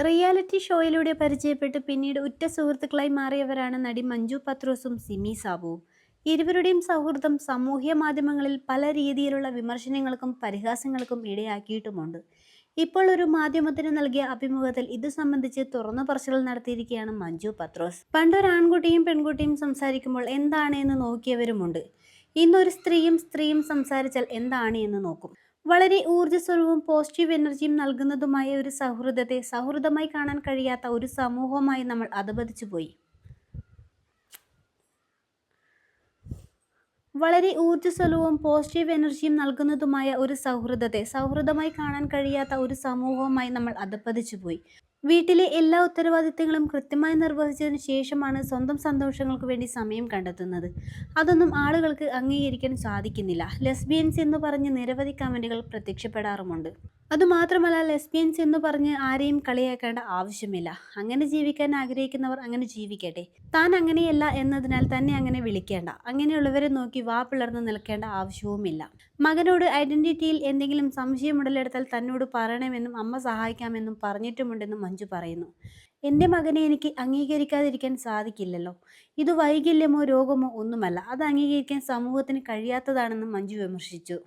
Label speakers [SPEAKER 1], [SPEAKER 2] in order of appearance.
[SPEAKER 1] Reality ഷോയിലൂടെ പരിചയപ്പെട്ട് പിന്നീട് ഉറ്റ സുഹൃത്തുക്കളായി മാറിയവരാണ് നടി മഞ്ജു പത്രോസും സിമി സാബുവും ഇരുവരുടെയും സൗഹൃദം സാമൂഹ്യ മാധ്യമങ്ങളിൽ പല രീതിയിലുള്ള വിമർശനങ്ങൾക്കും പരിഹാസങ്ങൾക്കും ഇടയാക്കിയിട്ടുമുണ്ട്. ഇപ്പോൾ ഒരു മാധ്യമത്തിന് നൽകിയ അഭിമുഖത്തിൽ ഇത് സംബന്ധിച്ച് തുറന്നു പറച്ചിൽ നടത്തിയിരിക്കുകയാണ് മഞ്ജു പത്രോസ്. പണ്ടൊരു ആൺകുട്ടിയും പെൺകുട്ടിയും സംസാരിക്കുമ്പോൾ എന്താണ് എന്ന് നോക്കിയവരുമുണ്ട്. ഇന്നൊരു സ്ത്രീയും സ്ത്രീയും സംസാരിച്ചാൽ എന്താണ് എന്ന് നോക്കും. വളരെ ഊർജസ്വലവും പോസിറ്റീവ് എനർജിയും നൽകുന്നതുമായ ഒരു സൗഹൃദത്തെ സൗഹൃദമായി കാണാൻ കഴിയാത്ത ഒരു സമൂഹമായി നമ്മൾ അധപതിച്ചു പോയി. വളരെ ഊർജസ്വലവും പോസിറ്റീവ് എനർജിയും നൽകുന്നതുമായ ഒരു സൗഹൃദത്തെ സൗഹൃദമായി കാണാൻ കഴിയാത്ത ഒരു സമൂഹവുമായി നമ്മൾ അധപ്പതിച്ചു പോയി. വീട്ടിലെ എല്ലാ ഉത്തരവാദിത്തങ്ങളും കൃത്യമായി നിർവഹിച്ചതിന് ശേഷമാണ് സ്വന്തം സന്തോഷങ്ങൾക്ക് വേണ്ടി സമയം കണ്ടെത്തുന്നത്. അതൊന്നും ആളുകൾക്ക് അംഗീകരിക്കാൻ സാധിക്കുന്നില്ല. ലെസ്ബിയൻസ് എന്ന് പറഞ്ഞ് നിരവധി കമന്റുകൾ പ്രത്യക്ഷപ്പെടാറുമുണ്ട്. അതുമാത്രമല്ല ലെസ്ബിയൻസ് എന്ന് പറഞ്ഞ് ആരെയും കളിയാക്കേണ്ട ആവശ്യമില്ല. അങ്ങനെ ജീവിക്കാൻ ആഗ്രഹിക്കുന്നവർ അങ്ങനെ ജീവിക്കട്ടെ. താൻ അങ്ങനെയല്ല എന്നതിനാൽ തന്നെ അങ്ങനെ വിളിക്കേണ്ട. അങ്ങനെയുള്ളവരെ നോക്കി വാ പിളർന്ന് നിൽക്കേണ്ട ആവശ്യവുമില്ല. മകനോട് ഐഡന്റിറ്റിയിൽ എന്തെങ്കിലും സംശയം ഉടലെടുത്താൽ തന്നോട് പറയണമെന്നും അമ്മ സഹായിക്കാമെന്നും പറഞ്ഞിട്ടുമുണ്ടെന്നും മഞ്ജു പറയുന്നു. എന്റെ മകനെ എനിക്ക് അംഗീകരിക്കാതിരിക്കാൻ സാധിക്കില്ലല്ലോ. ഇത് വൈകല്യമോ രോഗമോ ഒന്നുമല്ല. അത് അംഗീകരിക്കാൻ സമൂഹത്തിന് കഴിയാത്തതാണെന്നും മഞ്ജു വിമർശിച്ചു.